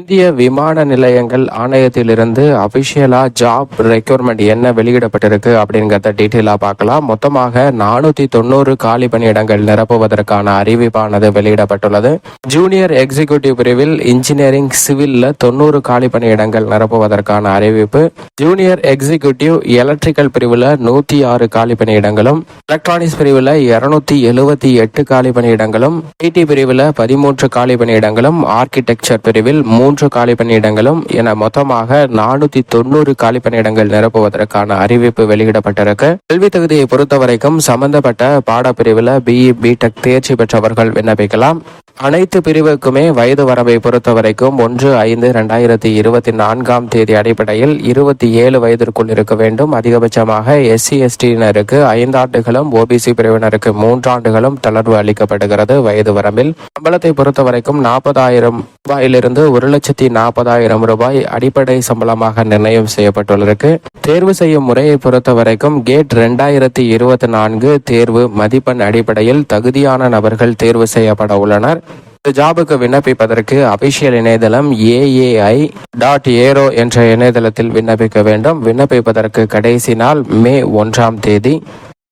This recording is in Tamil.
இந்திய விமான நிலையங்கள் ஆணையத்திலிருந்து அபிஷியலா ஜாப் ரெக்யூர்மெண்ட் என்ன வெளியிடப்பட்டிருக்கு அப்படிங்கிறத டீட்டெயிலாக பார்க்கலாம். மொத்தமாக நானூற்றி தொண்ணூறு காலி பணியிடங்கள் நிரப்புவதற்கான அறிவிப்பானது வெளியிடப்பட்டுள்ளது. ஜூனியர் எக்ஸிகியூட்டிவ் பிரிவில் இன்ஜினியரிங் சிவில்ல தொண்ணூறு காலி பணியிடங்கள் நிரப்புவதற்கான அறிவிப்பு. ஜூனியர் எக்ஸிகியூட்டிவ் எலக்ட்ரிக்கல் பிரிவில் நூற்றி ஆறு காலி பணியிடங்களும் எலக்ட்ரானிக்ஸ் பிரிவில் இருநூத்தி எழுபத்தி எட்டு காலி பணியிடங்களும் ஐடி பிரிவில் பதிமூன்று காலி பணியிடங்களும் ஆர்கிடெக்சர் பிரிவில் மூன்று காலி பணியிடங்களும் என மொத்தமாக நானூத்தி தொண்ணூறு காலி பணியிடங்கள் நிரப்புவதற்கான அறிவிப்பு வெளியிடப்பட்டிருக்கு. கல்வி தகுதியை பொறுத்தவரைக்கும் சம்பந்தப்பட்ட பாடப்பிரிவில் பிஇ பிடெக் தேர்ச்சி பெற்றவர்கள் விண்ணப்பிக்கலாம். அனைத்து பிரிவுக்குமே வயது வரம்பை பொறுத்தவரைக்கும் ஒன்று ஐந்து ரெண்டாயிரத்தி இருபத்தி நான்காம் தேதி அடிப்படையில் இருபத்தி ஏழு வயதிற்குள் இருக்க வேண்டும். அதிகபட்சமாக எஸ்சி எஸ்டியினருக்கு ஐந்தாண்டுகளும் ஓபிசி பிரிவினருக்கு மூன்றாண்டுகளும் தளர்வு அளிக்கப்படுகிறது வயது வரம்பில். சம்பளத்தை பொறுத்தவரைக்கும் நாற்பதாயிரம் ரூபாயிலிருந்து ஒரு லட்சத்தி நாற்பதாயிரம் ரூபாய் அடிப்படை சம்பளமாக நிர்ணயம் செய்யப்பட்டுள்ளது தேர்வு செய்யும் முறையை பொறுத்தவரைக்கும் கேட் ரெண்டாயிரத்தி இருபத்தி நான்கு தேர்வு மதிப்பெண் அடிப்படையில் தகுதியான நபர்கள் தேர்வு செய்யப்பட உள்ளனர். இந்த ஜாபுக்கு விண்ணப்பிப்பதற்கு அபிஷியல் இணையதளம் ஏஏஐ டாட் ஏரோ என்ற இணையதளத்தில் விண்ணப்பிக்க வேண்டும். விண்ணப்பிப்பதற்கு கடைசி நாள் மே ஒன்றாம் தேதி.